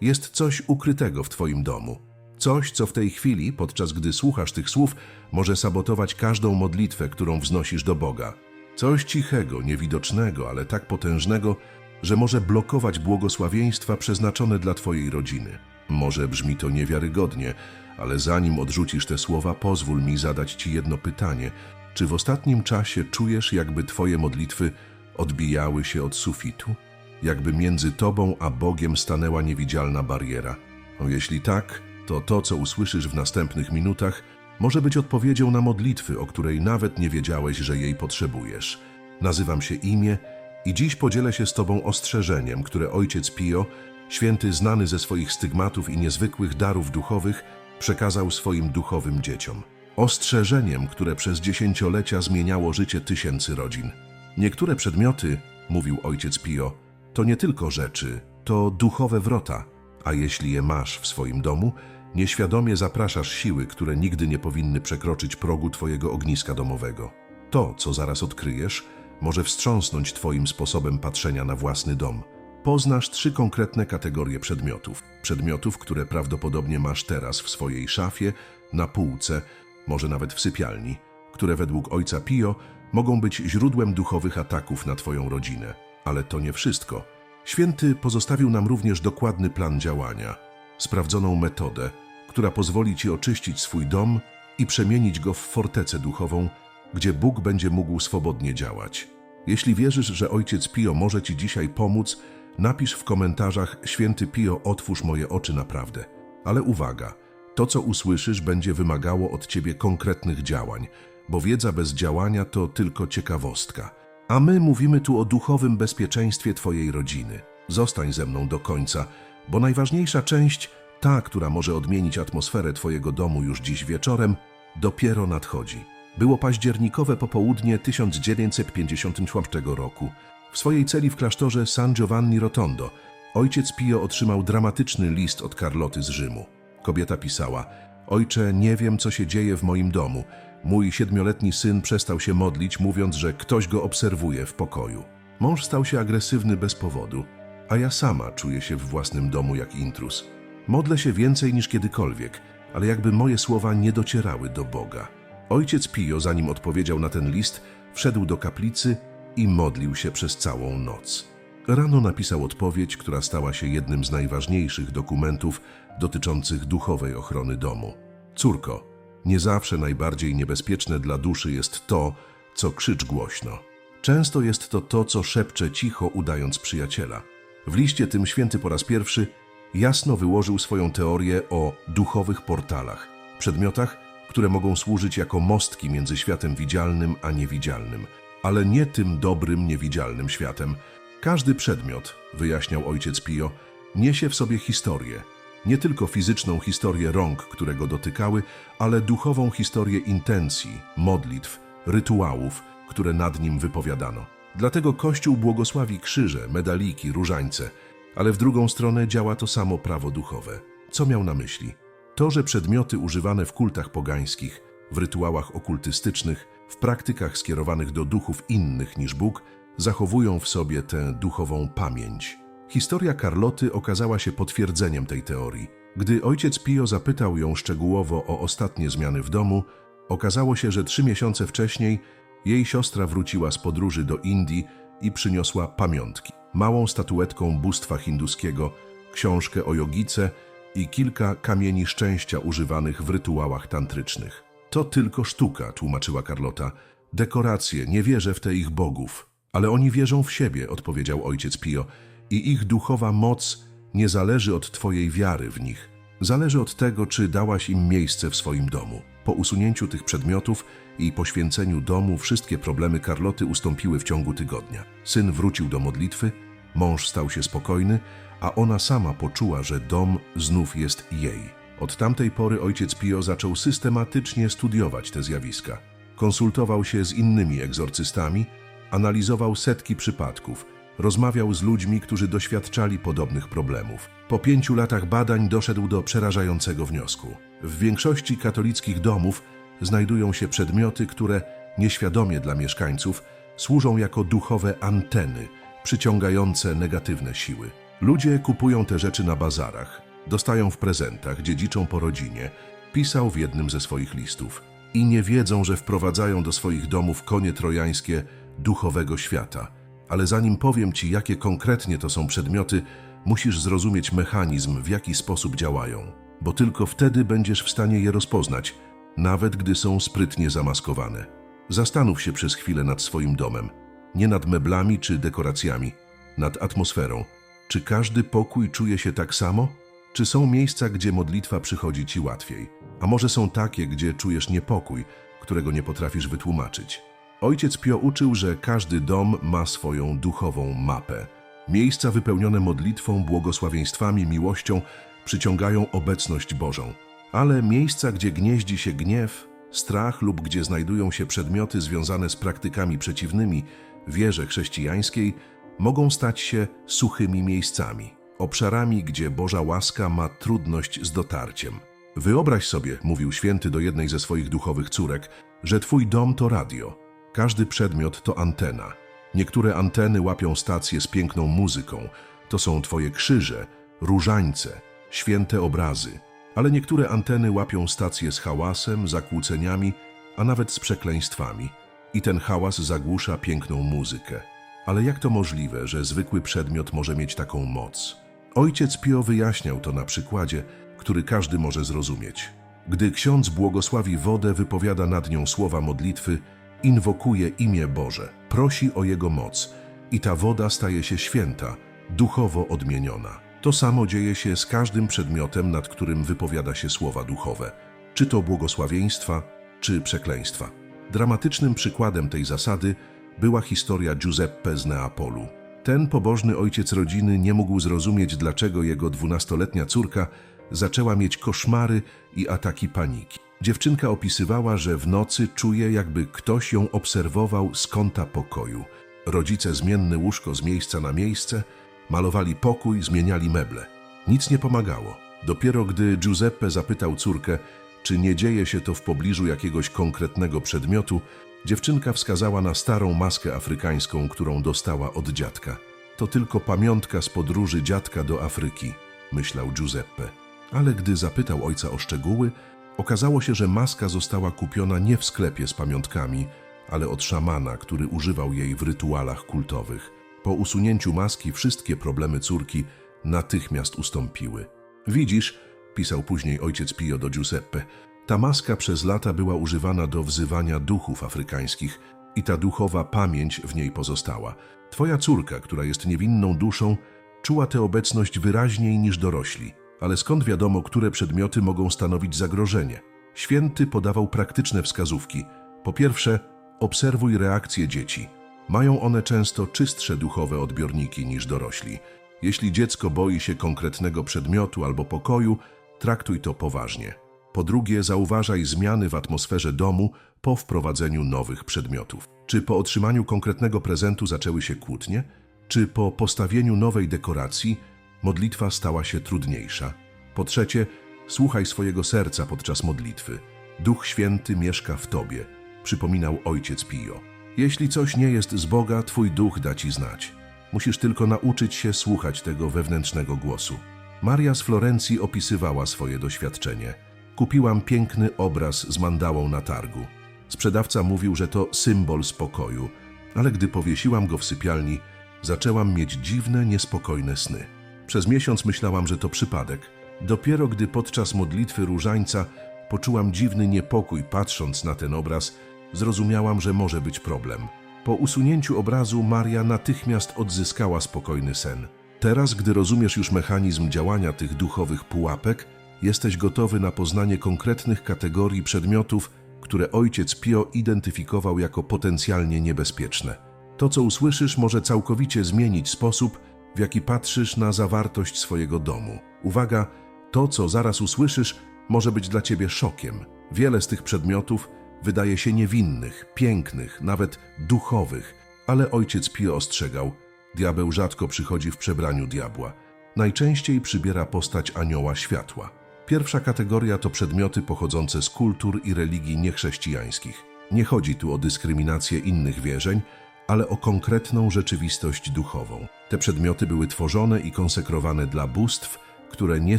Jest coś ukrytego w Twoim domu. Coś, co w tej chwili, podczas gdy słuchasz tych słów, może sabotować każdą modlitwę, którą wznosisz do Boga. Coś cichego, niewidocznego, ale tak potężnego, że może blokować błogosławieństwa przeznaczone dla Twojej rodziny. Może brzmi to niewiarygodnie, ale zanim odrzucisz te słowa, pozwól mi zadać Ci jedno pytanie. Czy w ostatnim czasie czujesz, jakby Twoje modlitwy odbijały się od sufitu? Jakby między Tobą a Bogiem stanęła niewidzialna bariera? O, jeśli tak, to to, co usłyszysz w następnych minutach, może być odpowiedzią na modlitwy, o której nawet nie wiedziałeś, że jej potrzebujesz. Nazywam się imię i dziś podzielę się z Tobą ostrzeżeniem, które ojciec Pio, święty znany ze swoich stygmatów i niezwykłych darów duchowych, przekazał swoim duchowym dzieciom. Ostrzeżeniem, które przez dziesięciolecia zmieniało życie tysięcy rodzin. Niektóre przedmioty, mówił ojciec Pio, to nie tylko rzeczy, to duchowe wrota, a jeśli je masz w swoim domu, nieświadomie zapraszasz siły, które nigdy nie powinny przekroczyć progu Twojego ogniska domowego. To, co zaraz odkryjesz, może wstrząsnąć Twoim sposobem patrzenia na własny dom. Poznasz trzy konkretne kategorie przedmiotów. Przedmiotów, które prawdopodobnie masz teraz w swojej szafie, na półce, może nawet w sypialni, które według ojca Pio mogą być źródłem duchowych ataków na Twoją rodzinę. Ale to nie wszystko. Święty pozostawił nam również dokładny plan działania, sprawdzoną metodę, która pozwoli Ci oczyścić swój dom i przemienić go w fortecę duchową, gdzie Bóg będzie mógł swobodnie działać. Jeśli wierzysz, że Ojciec Pio może Ci dzisiaj pomóc, napisz w komentarzach Święty Pio, otwórz moje oczy naprawdę. Ale uwaga, to co usłyszysz będzie wymagało od Ciebie konkretnych działań, bo wiedza bez działania to tylko ciekawostka. A my mówimy tu o duchowym bezpieczeństwie Twojej rodziny. Zostań ze mną do końca, bo najważniejsza część, ta, która może odmienić atmosferę Twojego domu już dziś wieczorem, dopiero nadchodzi. Było październikowe popołudnie 1954 roku. W swojej celi w klasztorze San Giovanni Rotondo ojciec Pio otrzymał dramatyczny list od Karloty z Rzymu. Kobieta pisała: Ojcze, nie wiem, co się dzieje w moim domu. Mój siedmioletni syn przestał się modlić, mówiąc, że ktoś go obserwuje w pokoju. Mąż stał się agresywny bez powodu, a ja sama czuję się w własnym domu jak intrus. Modlę się więcej niż kiedykolwiek, ale jakby moje słowa nie docierały do Boga. Ojciec Pio, zanim odpowiedział na ten list, wszedł do kaplicy i modlił się przez całą noc. Rano napisał odpowiedź, która stała się jednym z najważniejszych dokumentów dotyczących duchowej ochrony domu. Córko, nie zawsze najbardziej niebezpieczne dla duszy jest to, co krzycz głośno. Często jest to to, co szepcze cicho, udając przyjaciela. W liście tym święty po raz pierwszy jasno wyłożył swoją teorię o duchowych portalach, przedmiotach, które mogą służyć jako mostki między światem widzialnym a niewidzialnym, ale nie tym dobrym, niewidzialnym światem. Każdy przedmiot, wyjaśniał ojciec Pio, niesie w sobie historię. Nie tylko fizyczną historię rąk, które go dotykały, ale duchową historię intencji, modlitw, rytuałów, które nad nim wypowiadano. Dlatego Kościół błogosławi krzyże, medaliki, różańce, ale w drugą stronę działa to samo prawo duchowe. Co miał na myśli? To, że przedmioty używane w kultach pogańskich, w rytuałach okultystycznych, w praktykach skierowanych do duchów innych niż Bóg, zachowują w sobie tę duchową pamięć. Historia Karloty okazała się potwierdzeniem tej teorii. Gdy ojciec Pio zapytał ją szczegółowo o ostatnie zmiany w domu, okazało się, że trzy miesiące wcześniej jej siostra wróciła z podróży do Indii i przyniosła pamiątki. Małą statuetką bóstwa hinduskiego, książkę o jogice i kilka kamieni szczęścia używanych w rytuałach tantrycznych. To tylko sztuka, tłumaczyła Carlota. Dekoracje, nie wierzę w te ich bogów. Ale oni wierzą w siebie, odpowiedział ojciec Pio, i ich duchowa moc nie zależy od twojej wiary w nich. Zależy od tego, czy dałaś im miejsce w swoim domu. Po usunięciu tych przedmiotów i poświęceniu domu wszystkie problemy Karloty ustąpiły w ciągu tygodnia. Syn wrócił do modlitwy, mąż stał się spokojny, a ona sama poczuła, że dom znów jest jej. Od tamtej pory ojciec Pio zaczął systematycznie studiować te zjawiska. Konsultował się z innymi egzorcystami, analizował setki przypadków, rozmawiał z ludźmi, którzy doświadczali podobnych problemów. Po pięciu latach badań doszedł do przerażającego wniosku. W większości katolickich domów znajdują się przedmioty, które nieświadomie dla mieszkańców służą jako duchowe anteny, przyciągające negatywne siły. Ludzie kupują te rzeczy na bazarach, dostają w prezentach, dziedziczą po rodzinie, pisał w jednym ze swoich listów. I nie wiedzą, że wprowadzają do swoich domów konie trojańskie duchowego świata. Ale zanim powiem ci, jakie konkretnie to są przedmioty, musisz zrozumieć mechanizm, w jaki sposób działają, bo tylko wtedy będziesz w stanie je rozpoznać, nawet gdy są sprytnie zamaskowane. Zastanów się przez chwilę nad swoim domem, nie nad meblami czy dekoracjami, nad atmosferą. Czy każdy pokój czuje się tak samo? Czy są miejsca, gdzie modlitwa przychodzi ci łatwiej? A może są takie, gdzie czujesz niepokój, którego nie potrafisz wytłumaczyć? Ojciec Pio uczył, że każdy dom ma swoją duchową mapę. Miejsca wypełnione modlitwą, błogosławieństwami, miłością przyciągają obecność Bożą. Ale miejsca, gdzie gnieździ się gniew, strach lub gdzie znajdują się przedmioty związane z praktykami przeciwnymi wierze chrześcijańskiej, mogą stać się suchymi miejscami, obszarami, gdzie Boża łaska ma trudność z dotarciem. Wyobraź sobie, mówił święty do jednej ze swoich duchowych córek, że twój dom to radio. Każdy przedmiot to antena. Niektóre anteny łapią stacje z piękną muzyką. To są twoje krzyże, różańce, święte obrazy. Ale niektóre anteny łapią stacje z hałasem, zakłóceniami, a nawet z przekleństwami. I ten hałas zagłusza piękną muzykę. Ale jak to możliwe, że zwykły przedmiot może mieć taką moc? Ojciec Pio wyjaśniał to na przykładzie, który każdy może zrozumieć. Gdy ksiądz błogosławi wodę, wypowiada nad nią słowa modlitwy, inwokuje imię Boże, prosi o Jego moc i ta woda staje się święta, duchowo odmieniona. To samo dzieje się z każdym przedmiotem, nad którym wypowiada się słowa duchowe, czy to błogosławieństwa, czy przekleństwa. Dramatycznym przykładem tej zasady była historia Giuseppe z Neapolu. Ten pobożny ojciec rodziny nie mógł zrozumieć, dlaczego jego dwunastoletnia córka zaczęła mieć koszmary i ataki paniki. Dziewczynka opisywała, że w nocy czuje, jakby ktoś ją obserwował z kąta pokoju. Rodzice zmienne łóżko z miejsca na miejsce, malowali pokój, zmieniali meble. Nic nie pomagało. Dopiero gdy Giuseppe zapytał córkę, czy nie dzieje się to w pobliżu jakiegoś konkretnego przedmiotu, dziewczynka wskazała na starą maskę afrykańską, którą dostała od dziadka. To tylko pamiątka z podróży dziadka do Afryki, myślał Giuseppe. Ale gdy zapytał ojca o szczegóły, okazało się, że maska została kupiona nie w sklepie z pamiątkami, ale od szamana, który używał jej w rytualach kultowych. Po usunięciu maski wszystkie problemy córki natychmiast ustąpiły. Widzisz, pisał później ojciec Pio do Giuseppe, ta maska przez lata była używana do wzywania duchów afrykańskich i ta duchowa pamięć w niej pozostała. Twoja córka, która jest niewinną duszą, czuła tę obecność wyraźniej niż dorośli. Ale skąd wiadomo, które przedmioty mogą stanowić zagrożenie? Święty podawał praktyczne wskazówki. Po pierwsze, obserwuj reakcje dzieci. Mają one często czystsze duchowe odbiorniki niż dorośli. Jeśli dziecko boi się konkretnego przedmiotu albo pokoju, traktuj to poważnie. Po drugie, zauważaj zmiany w atmosferze domu po wprowadzeniu nowych przedmiotów. Czy po otrzymaniu konkretnego prezentu zaczęły się kłótnie? Czy po postawieniu nowej dekoracji modlitwa stała się trudniejsza? Po trzecie, słuchaj swojego serca podczas modlitwy. Duch Święty mieszka w tobie, przypominał ojciec Pio. Jeśli coś nie jest z Boga, twój duch da ci znać. Musisz tylko nauczyć się słuchać tego wewnętrznego głosu. Maria z Florencji opisywała swoje doświadczenie. Kupiłam piękny obraz z mandałą na targu. Sprzedawca mówił, że to symbol spokoju, ale gdy powiesiłam go w sypialni, zaczęłam mieć dziwne, niespokojne sny. Przez miesiąc myślałam, że to przypadek. Dopiero gdy podczas modlitwy różańca poczułam dziwny niepokój patrząc na ten obraz, zrozumiałam, że może być problem. Po usunięciu obrazu Maria natychmiast odzyskała spokojny sen. Teraz, gdy rozumiesz już mechanizm działania tych duchowych pułapek, jesteś gotowy na poznanie konkretnych kategorii przedmiotów, które ojciec Pio identyfikował jako potencjalnie niebezpieczne. To, co usłyszysz, może całkowicie zmienić sposób, w jaki patrzysz na zawartość swojego domu. Uwaga, to, co zaraz usłyszysz, może być dla ciebie szokiem. Wiele z tych przedmiotów wydaje się niewinnych, pięknych, nawet duchowych, ale ojciec Pio ostrzegał: diabeł rzadko przychodzi w przebraniu diabła. Najczęściej przybiera postać anioła światła. Pierwsza kategoria to przedmioty pochodzące z kultur i religii niechrześcijańskich. Nie chodzi tu o dyskryminację innych wierzeń, ale o konkretną rzeczywistość duchową. Te przedmioty były tworzone i konsekrowane dla bóstw, które nie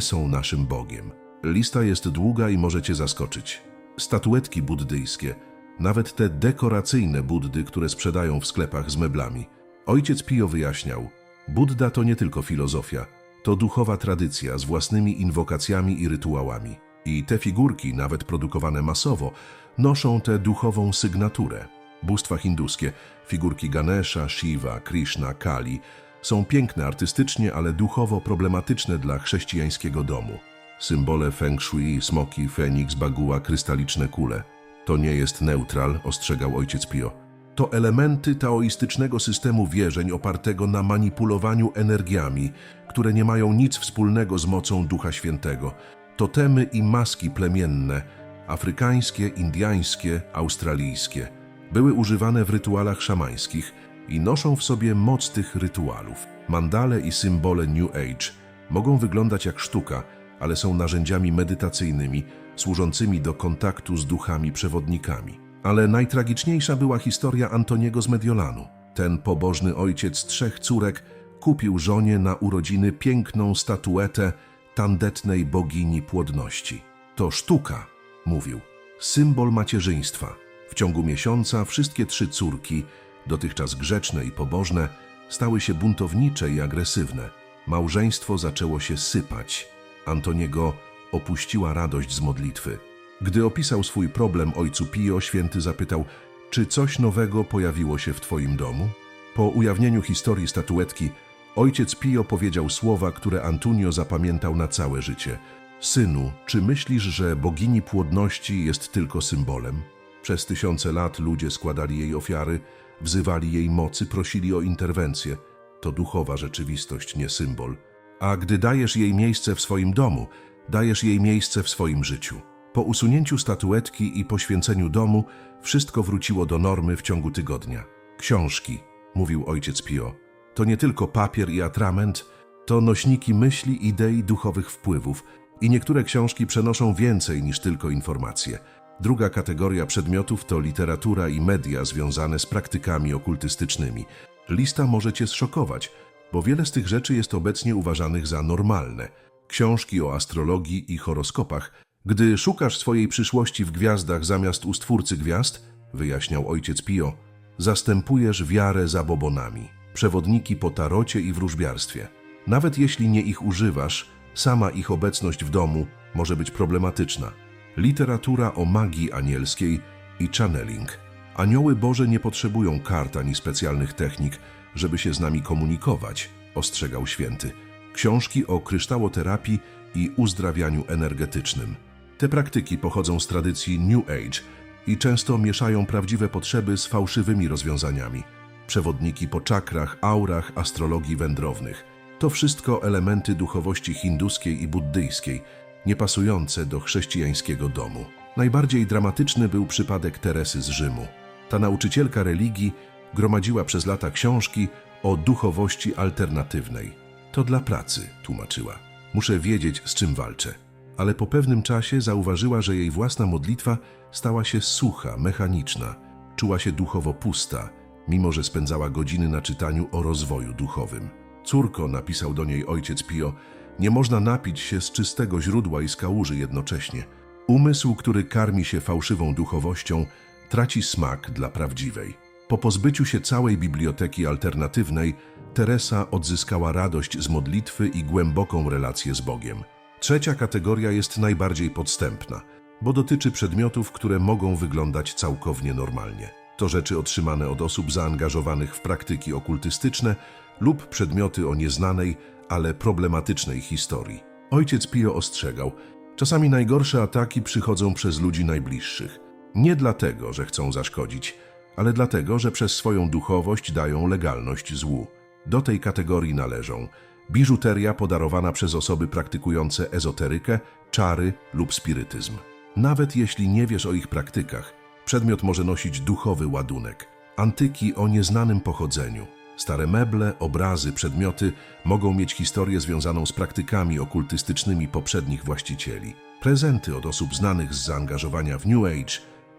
są naszym Bogiem. Lista jest długa i może cię zaskoczyć. Statuetki buddyjskie, nawet te dekoracyjne Buddy, które sprzedają w sklepach z meblami. Ojciec Pio wyjaśniał, Budda to nie tylko filozofia, to duchowa tradycja z własnymi inwokacjami i rytuałami. I te figurki, nawet produkowane masowo, noszą tę duchową sygnaturę. Bóstwa hinduskie, figurki Ganesha, Shiva, Krishna, Kali, są piękne artystycznie, ale duchowo problematyczne dla chrześcijańskiego domu. Symbole feng shui, smoki, feniks, baguła, krystaliczne kule. To nie jest neutral, ostrzegał ojciec Pio. To elementy taoistycznego systemu wierzeń opartego na manipulowaniu energiami, które nie mają nic wspólnego z mocą Ducha Świętego. Totemy i maski plemienne, afrykańskie, indyjskie, australijskie, były używane w rytuałach szamańskich i noszą w sobie moc tych rytuałów. Mandale i symbole New Age mogą wyglądać jak sztuka, ale są narzędziami medytacyjnymi, służącymi do kontaktu z duchami przewodnikami. Ale najtragiczniejsza była historia Antoniego z Mediolanu. Ten pobożny ojciec trzech córek kupił żonie na urodziny piękną statuetę tandetnej bogini płodności. To sztuka, mówił, symbol macierzyństwa. W ciągu miesiąca wszystkie trzy córki, dotychczas grzeczne i pobożne, stały się buntownicze i agresywne. Małżeństwo zaczęło się sypać. Antoniego opuściła radość z modlitwy. Gdy opisał swój problem ojcu Pio, święty zapytał, czy coś nowego pojawiło się w twoim domu? Po ujawnieniu historii statuetki, ojciec Pio powiedział słowa, które Antonio zapamiętał na całe życie. Synu, czy myślisz, że bogini płodności jest tylko symbolem? Przez tysiące lat ludzie składali jej ofiary, wzywali jej mocy, prosili o interwencję. To duchowa rzeczywistość, nie symbol. A gdy dajesz jej miejsce w swoim domu, dajesz jej miejsce w swoim życiu. Po usunięciu statuetki i poświęceniu domu, wszystko wróciło do normy w ciągu tygodnia. Książki, mówił ojciec Pio, to nie tylko papier i atrament, to nośniki myśli, idei, duchowych wpływów. I niektóre książki przenoszą więcej niż tylko informacje. Druga kategoria przedmiotów to literatura i media związane z praktykami okultystycznymi. Lista może cię zszokować, bo wiele z tych rzeczy jest obecnie uważanych za normalne. Książki o astrologii i horoskopach. Gdy szukasz swojej przyszłości w gwiazdach zamiast u Stwórcy gwiazd, wyjaśniał ojciec Pio, zastępujesz wiarę zabobonami, przewodniki po tarocie i wróżbiarstwie. Nawet jeśli nie ich używasz, sama ich obecność w domu może być problematyczna. Literatura o magii anielskiej i channeling. Anioły Boże nie potrzebują kart ani specjalnych technik, żeby się z nami komunikować, ostrzegał święty. Książki o kryształoterapii i uzdrawianiu energetycznym. Te praktyki pochodzą z tradycji New Age i często mieszają prawdziwe potrzeby z fałszywymi rozwiązaniami. Przewodniki po czakrach, aurach, astrologii wędrownych. To wszystko elementy duchowości hinduskiej i buddyjskiej, niepasujące do chrześcijańskiego domu. Najbardziej dramatyczny był przypadek Teresy z Rzymu. Ta nauczycielka religii gromadziła przez lata książki o duchowości alternatywnej. To dla pracy, tłumaczyła. Muszę wiedzieć, z czym walczę. Ale po pewnym czasie zauważyła, że jej własna modlitwa stała się sucha, mechaniczna. Czuła się duchowo pusta, mimo że spędzała godziny na czytaniu o rozwoju duchowym. Córko, napisał do niej ojciec Pio, nie można napić się z czystego źródła i z kałuży jednocześnie. Umysł, który karmi się fałszywą duchowością, traci smak dla prawdziwej. Po pozbyciu się całej biblioteki alternatywnej, Teresa odzyskała radość z modlitwy i głęboką relację z Bogiem. Trzecia kategoria jest najbardziej podstępna, bo dotyczy przedmiotów, które mogą wyglądać całkownie normalnie. To rzeczy otrzymane od osób zaangażowanych w praktyki okultystyczne lub przedmioty o nieznanej, ale problematycznej historii. Ojciec Pio ostrzegał, czasami najgorsze ataki przychodzą przez ludzi najbliższych. Nie dlatego, że chcą zaszkodzić, ale dlatego, że przez swoją duchowość dają legalność złu. Do tej kategorii należą biżuteria podarowana przez osoby praktykujące ezoterykę, czary lub spirytyzm. Nawet jeśli nie wiesz o ich praktykach, przedmiot może nosić duchowy ładunek. Antyki o nieznanym pochodzeniu. Stare meble, obrazy, przedmioty mogą mieć historię związaną z praktykami okultystycznymi poprzednich właścicieli. Prezenty od osób znanych z zaangażowania w New Age,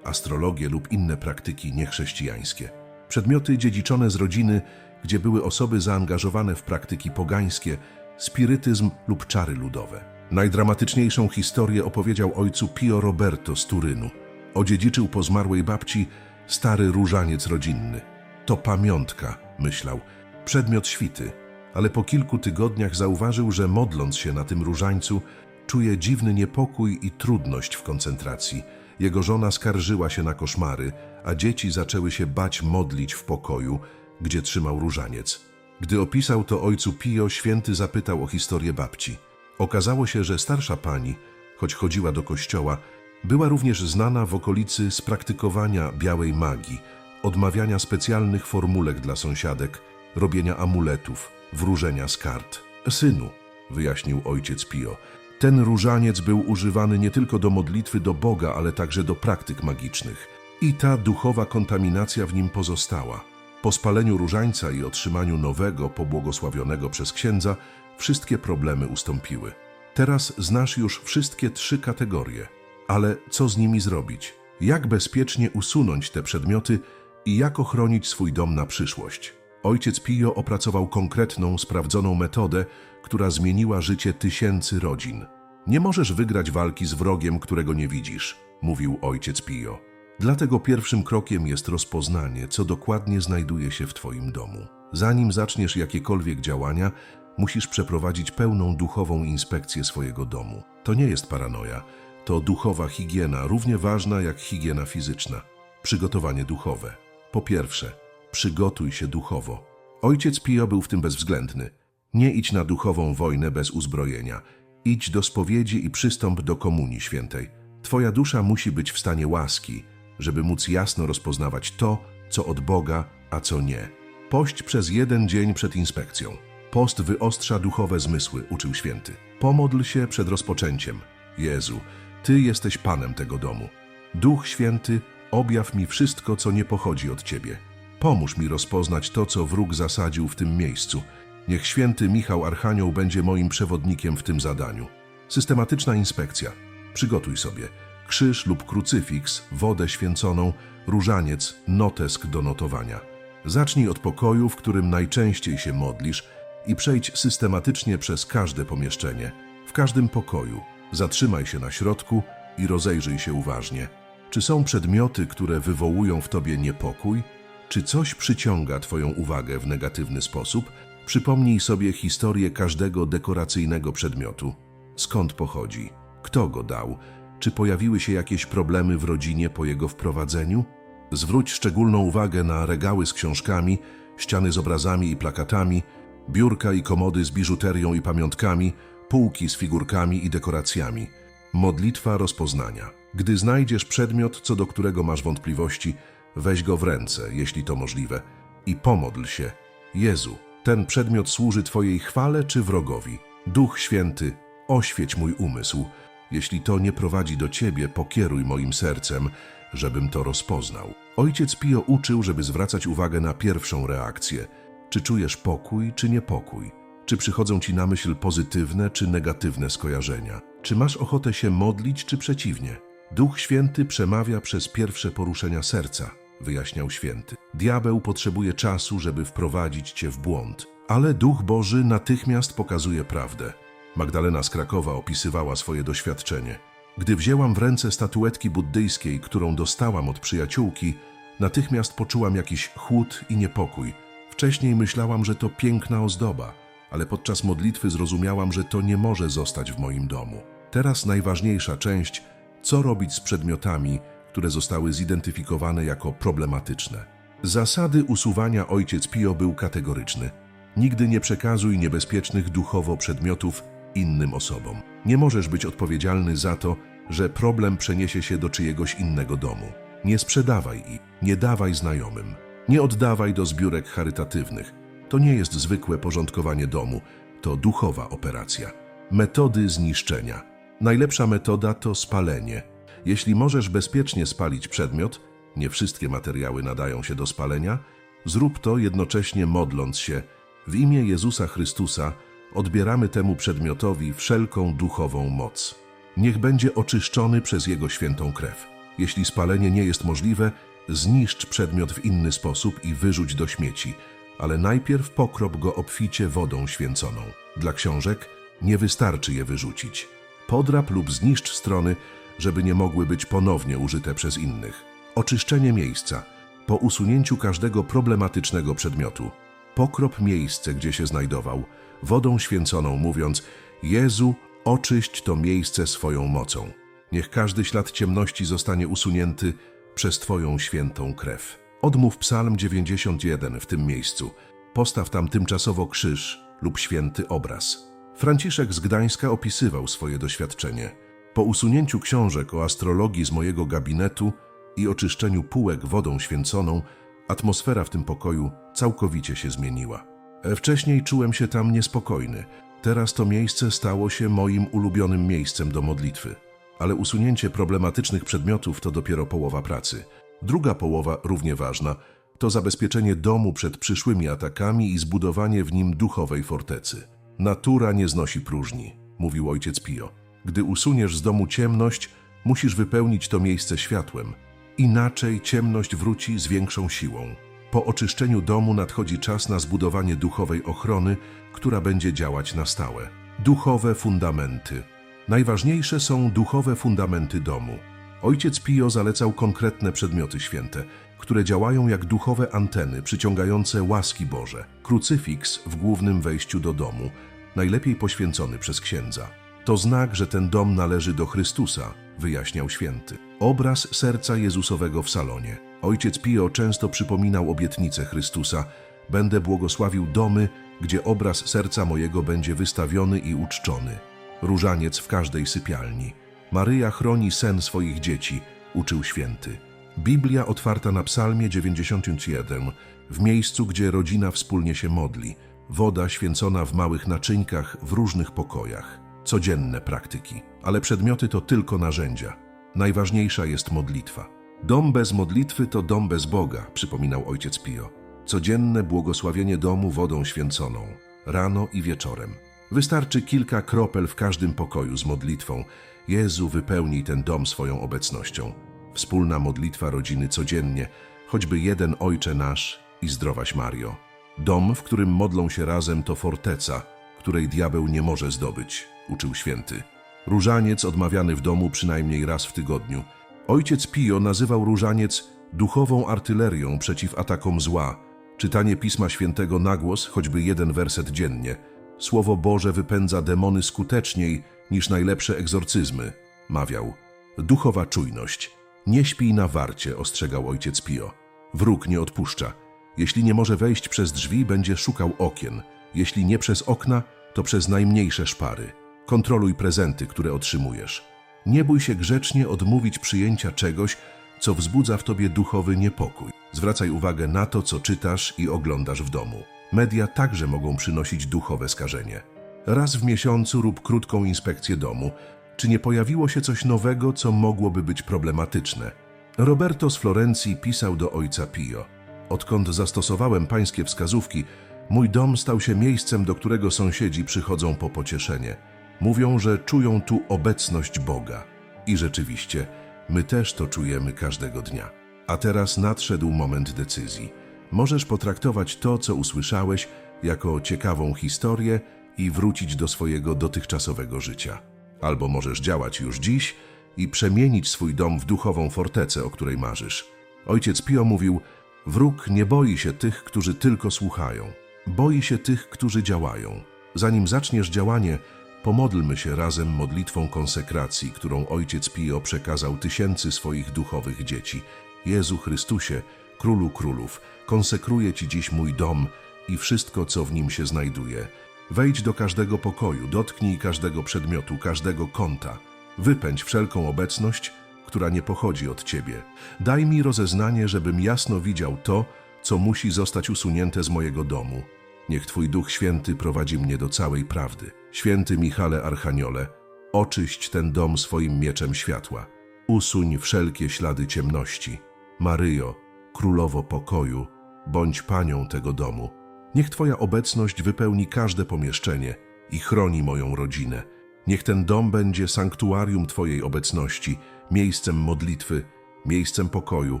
astrologię lub inne praktyki niechrześcijańskie. Przedmioty dziedziczone z rodziny, gdzie były osoby zaangażowane w praktyki pogańskie, spirytyzm lub czary ludowe. Najdramatyczniejszą historię opowiedział ojcu Pio Roberto z Turynu. Odziedziczył po zmarłej babci stary różaniec rodzinny. To pamiątka, myślał, przedmiot świty, ale po kilku tygodniach zauważył, że modląc się na tym różańcu, czuje dziwny niepokój i trudność w koncentracji. Jego żona skarżyła się na koszmary, a dzieci zaczęły się bać modlić w pokoju, gdzie trzymał różaniec. Gdy opisał to ojcu Pio, święty zapytał o historię babci. Okazało się, że starsza pani, choć chodziła do kościoła, była również znana w okolicy z praktykowania białej magii, odmawiania specjalnych formułek dla sąsiadek, robienia amuletów, wróżenia z kart. Synu, wyjaśnił ojciec Pio, ten różaniec był używany nie tylko do modlitwy do Boga, ale także do praktyk magicznych. I ta duchowa kontaminacja w nim pozostała. Po spaleniu różańca i otrzymaniu nowego, pobłogosławionego przez księdza, wszystkie problemy ustąpiły. Teraz znasz już wszystkie trzy kategorie. Ale co z nimi zrobić? Jak bezpiecznie usunąć te przedmioty i jak ochronić swój dom na przyszłość? Ojciec Pio opracował konkretną, sprawdzoną metodę, która zmieniła życie tysięcy rodzin. Nie możesz wygrać walki z wrogiem, którego nie widzisz, mówił ojciec Pio. Dlatego pierwszym krokiem jest rozpoznanie, co dokładnie znajduje się w Twoim domu. Zanim zaczniesz jakiekolwiek działania, musisz przeprowadzić pełną duchową inspekcję swojego domu. To nie jest paranoja, to duchowa higiena, równie ważna jak higiena fizyczna. Przygotowanie duchowe. Po pierwsze, przygotuj się duchowo. Ojciec Pio był w tym bezwzględny. Nie idź na duchową wojnę bez uzbrojenia. Idź do spowiedzi i przystąp do komunii świętej. Twoja dusza musi być w stanie łaski, żeby móc jasno rozpoznawać to, co od Boga, a co nie. Pość przez jeden dzień przed inspekcją. Post wyostrza duchowe zmysły, uczył święty. Pomodl się przed rozpoczęciem. Jezu, Ty jesteś Panem tego domu. Duch Święty, objaw mi wszystko, co nie pochodzi od Ciebie. Pomóż mi rozpoznać to, co wróg zasadził w tym miejscu. Niech święty Michał Archanioł będzie moim przewodnikiem w tym zadaniu. Systematyczna inspekcja. Przygotuj sobie krzyż lub krucyfiks, wodę święconą, różaniec, notesk do notowania. Zacznij od pokoju, w którym najczęściej się modlisz i przejdź systematycznie przez każde pomieszczenie. W każdym pokoju zatrzymaj się na środku i rozejrzyj się uważnie. Czy są przedmioty, które wywołują w tobie niepokój? Czy coś przyciąga Twoją uwagę w negatywny sposób? Przypomnij sobie historię każdego dekoracyjnego przedmiotu. Skąd pochodzi? Kto go dał? Czy pojawiły się jakieś problemy w rodzinie po jego wprowadzeniu? Zwróć szczególną uwagę na regały z książkami, ściany z obrazami i plakatami, biurka i komody z biżuterią i pamiątkami, półki z figurkami i dekoracjami. Modlitwa rozpoznania. Gdy znajdziesz przedmiot, co do którego masz wątpliwości, weź go w ręce, jeśli to możliwe, i pomodl się. Jezu, ten przedmiot służy Twojej chwale czy wrogowi? Duch Święty, oświeć mój umysł. Jeśli to nie prowadzi do Ciebie, pokieruj moim sercem, żebym to rozpoznał. Ojciec Pio uczył, żeby zwracać uwagę na pierwszą reakcję. Czy czujesz pokój, czy niepokój? Czy przychodzą Ci na myśl pozytywne, czy negatywne skojarzenia? Czy masz ochotę się modlić, czy przeciwnie? Duch Święty przemawia przez pierwsze poruszenia serca, wyjaśniał święty. Diabeł potrzebuje czasu, żeby wprowadzić Cię w błąd, ale Duch Boży natychmiast pokazuje prawdę. Magdalena z Krakowa opisywała swoje doświadczenie. Gdy wzięłam w ręce statuetki buddyjskiej, którą dostałam od przyjaciółki, natychmiast poczułam jakiś chłód i niepokój. Wcześniej myślałam, że to piękna ozdoba, ale podczas modlitwy zrozumiałam, że to nie może zostać w moim domu. Teraz najważniejsza część, co robić z przedmiotami, które zostały zidentyfikowane jako problematyczne. Zasady usuwania ojciec Pio był kategoryczny. Nigdy nie przekazuj niebezpiecznych duchowo przedmiotów innym osobom. Nie możesz być odpowiedzialny za to, że problem przeniesie się do czyjegoś innego domu. Nie sprzedawaj ich, nie dawaj znajomym, nie oddawaj do zbiórek charytatywnych. To nie jest zwykłe porządkowanie domu, to duchowa operacja. Metody zniszczenia. Najlepsza metoda to spalenie. Jeśli możesz bezpiecznie spalić przedmiot, nie wszystkie materiały nadają się do spalenia, zrób to jednocześnie modląc się w imię Jezusa Chrystusa odbieramy temu przedmiotowi wszelką duchową moc. Niech będzie oczyszczony przez Jego świętą krew. Jeśli spalenie nie jest możliwe, Zniszcz przedmiot w inny sposób i wyrzuć do śmieci, ale najpierw pokrop go obficie wodą święconą. Dla książek nie wystarczy je wyrzucić. Podrap lub zniszcz strony, żeby nie mogły być ponownie użyte przez innych. Oczyszczenie miejsca. Po usunięciu każdego problematycznego przedmiotu. Pokrop miejsce, gdzie się znajdował, wodą święconą, mówiąc: Jezu, oczyść to miejsce swoją mocą. Niech każdy ślad ciemności zostanie usunięty przez Twoją świętą krew. Odmów Psalm 91 w tym miejscu. Postaw tam tymczasowo krzyż lub święty obraz. Franciszek z Gdańska opisywał swoje doświadczenie. Po usunięciu książek o astrologii z mojego gabinetu i oczyszczeniu półek wodą święconą, atmosfera w tym pokoju całkowicie się zmieniła. E, Wcześniej czułem się tam niespokojny. Teraz to miejsce stało się moim ulubionym miejscem do modlitwy. Ale usunięcie problematycznych przedmiotów to dopiero połowa pracy. Druga połowa, równie ważna, to zabezpieczenie domu przed przyszłymi atakami i zbudowanie w nim duchowej fortecy. Natura nie znosi próżni, mówił ojciec Pio. Gdy usuniesz z domu ciemność, musisz wypełnić to miejsce światłem. Inaczej ciemność wróci z większą siłą. Po oczyszczeniu domu nadchodzi czas na zbudowanie duchowej ochrony, która będzie działać na stałe. Duchowe fundamenty. Najważniejsze są duchowe fundamenty domu. Ojciec Pio zalecał konkretne przedmioty święte, które działają jak duchowe anteny przyciągające łaski Boże. Krucyfiks w głównym wejściu do domu, najlepiej poświęcony przez księdza. To znak, że ten dom należy do Chrystusa, wyjaśniał święty. Obraz serca Jezusowego w salonie. Ojciec Pio często przypominał obietnicę Chrystusa: Będę błogosławił domy, gdzie obraz serca mojego będzie wystawiony i uczczony. Różaniec w każdej sypialni. Maryja chroni sen swoich dzieci, uczył święty. Biblia otwarta na Psalmie 91, w miejscu, gdzie rodzina wspólnie się modli. Woda święcona w małych naczynkach w różnych pokojach. Codzienne praktyki, ale przedmioty to tylko narzędzia. Najważniejsza jest modlitwa. Dom bez modlitwy to dom bez Boga, przypominał ojciec Pio. Codzienne błogosławienie domu wodą święconą, rano i wieczorem. Wystarczy kilka kropel w każdym pokoju z modlitwą. Jezu, wypełnij ten dom swoją obecnością. Wspólna modlitwa rodziny codziennie, choćby jeden Ojcze Nasz i Zdrowaś Mario. Dom, w którym modlą się razem, to forteca, której diabeł nie może zdobyć, uczył święty. Różaniec odmawiany w domu przynajmniej raz w tygodniu. Ojciec Pio nazywał różaniec duchową artylerią przeciw atakom zła. Czytanie Pisma Świętego na głos, choćby jeden werset dziennie. Słowo Boże wypędza demony skuteczniej niż najlepsze egzorcyzmy, mawiał. Duchowa czujność. Nie śpij na warcie, ostrzegał ojciec Pio. Wróg nie odpuszcza. Jeśli nie może wejść przez drzwi, będzie szukał okien. Jeśli nie przez okna, to przez najmniejsze szpary. Kontroluj prezenty, które otrzymujesz. Nie bój się grzecznie odmówić przyjęcia czegoś, co wzbudza w tobie duchowy niepokój. Zwracaj uwagę na to, co czytasz i oglądasz w domu. Media także mogą przynosić duchowe skażenie. Raz w miesiącu rób krótką inspekcję domu. Czy nie pojawiło się coś nowego, co mogłoby być problematyczne? Roberto z Florencji pisał do ojca Pio. Odkąd zastosowałem pańskie wskazówki, mój dom stał się miejscem, do którego sąsiedzi przychodzą po pocieszenie. Mówią, że czują tu obecność Boga. I rzeczywiście, my też to czujemy każdego dnia. A teraz nadszedł moment decyzji. Możesz potraktować to, co usłyszałeś, jako ciekawą historię i wrócić do swojego dotychczasowego życia. Albo możesz działać już dziś i przemienić swój dom w duchową fortecę, o której marzysz. Ojciec Pio mówił: Wróg nie boi się tych, którzy tylko słuchają. Boi się tych, którzy działają. Zanim zaczniesz działanie, pomodlmy się razem modlitwą konsekracji, którą ojciec Pio przekazał tysięcy swoich duchowych dzieci. Jezu Chrystusie, Królu Królów, konsekruję Ci dziś mój dom i wszystko, co w nim się znajduje. Wejdź do każdego pokoju, dotknij każdego przedmiotu, każdego kąta. Wypędź wszelką obecność, która nie pochodzi od Ciebie. Daj mi rozeznanie, żebym jasno widział to, co musi zostać usunięte z mojego domu. Niech Twój Duch Święty prowadzi mnie do całej prawdy. Święty Michale Archaniole, oczyść ten dom swoim mieczem światła. Usuń wszelkie ślady ciemności. Maryjo, Królowo pokoju, bądź Panią tego domu. Niech Twoja obecność wypełni każde pomieszczenie i chroni moją rodzinę. Niech ten dom będzie sanktuarium Twojej obecności, miejscem modlitwy, miejscem pokoju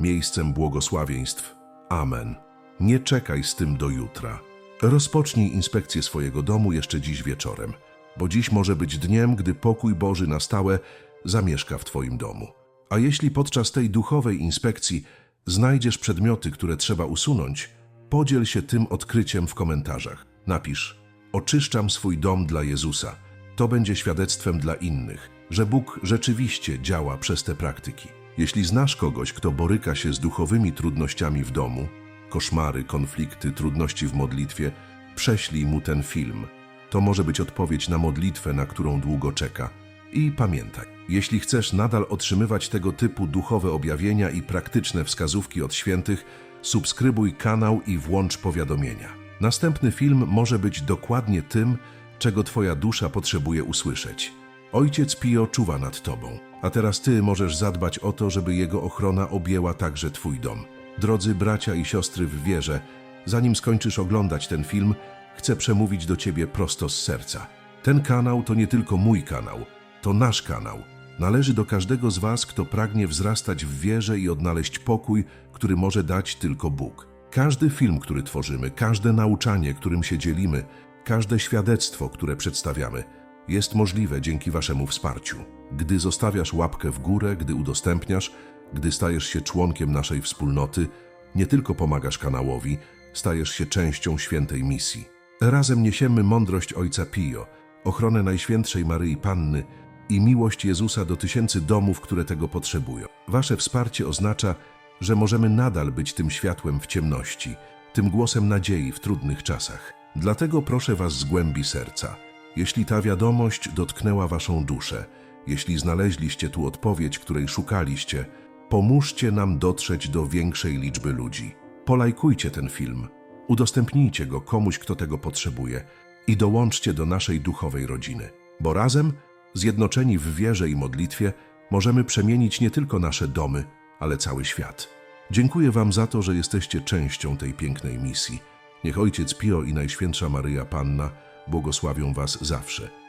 miejscem błogosławieństw. Amen. Nie czekaj z tym do jutra. Rozpocznij inspekcję swojego domu jeszcze dziś wieczorem, bo dziś może być dniem, gdy pokój Boży na stałe zamieszka w Twoim domu. A jeśli podczas tej duchowej inspekcji znajdziesz przedmioty, które trzeba usunąć, podziel się tym odkryciem w komentarzach. Napisz: Oczyszczam swój dom dla Jezusa. To będzie świadectwem dla innych, że Bóg rzeczywiście działa przez te praktyki. Jeśli znasz kogoś, kto boryka się z duchowymi trudnościami w domu, koszmary, konflikty, trudności w modlitwie, prześlij mu ten film. To może być odpowiedź na modlitwę, na którą długo czeka. I pamiętaj, jeśli chcesz nadal otrzymywać tego typu duchowe objawienia i praktyczne wskazówki od świętych, subskrybuj kanał i włącz powiadomienia. Następny film może być dokładnie tym, czego Twoja dusza potrzebuje usłyszeć. Ojciec Pio czuwa nad Tobą, a teraz Ty możesz zadbać o to, żeby Jego ochrona objęła także Twój dom. Drodzy bracia i siostry w wierze, zanim skończysz oglądać ten film, chcę przemówić do Ciebie prosto z serca. Ten kanał to nie tylko mój kanał, to nasz kanał. Należy do każdego z Was, kto pragnie wzrastać w wierze i odnaleźć pokój, który może dać tylko Bóg. Każdy film, który tworzymy, każde nauczanie, którym się dzielimy, każde świadectwo, które przedstawiamy, jest możliwe dzięki Waszemu wsparciu. Gdy zostawiasz łapkę w górę, gdy udostępniasz, gdy stajesz się członkiem naszej wspólnoty, nie tylko pomagasz kanałowi, stajesz się częścią świętej misji. Razem niesiemy mądrość Ojca Pio, ochronę Najświętszej Maryi Panny i miłość Jezusa do tysięcy domów, które tego potrzebują. Wasze wsparcie oznacza, że możemy nadal być tym światłem w ciemności, tym głosem nadziei w trudnych czasach. Dlatego proszę Was z głębi serca, jeśli ta wiadomość dotknęła Waszą duszę, jeśli znaleźliście tu odpowiedź, której szukaliście, pomóżcie nam dotrzeć do większej liczby ludzi. Polajkujcie ten film, udostępnijcie go komuś, kto tego potrzebuje i dołączcie do naszej duchowej rodziny, bo razem, zjednoczeni w wierze i modlitwie, możemy przemienić nie tylko nasze domy, ale cały świat. Dziękuję Wam za to, że jesteście częścią tej pięknej misji. Niech Ojciec Pio i Najświętsza Maryja Panna błogosławią Was zawsze.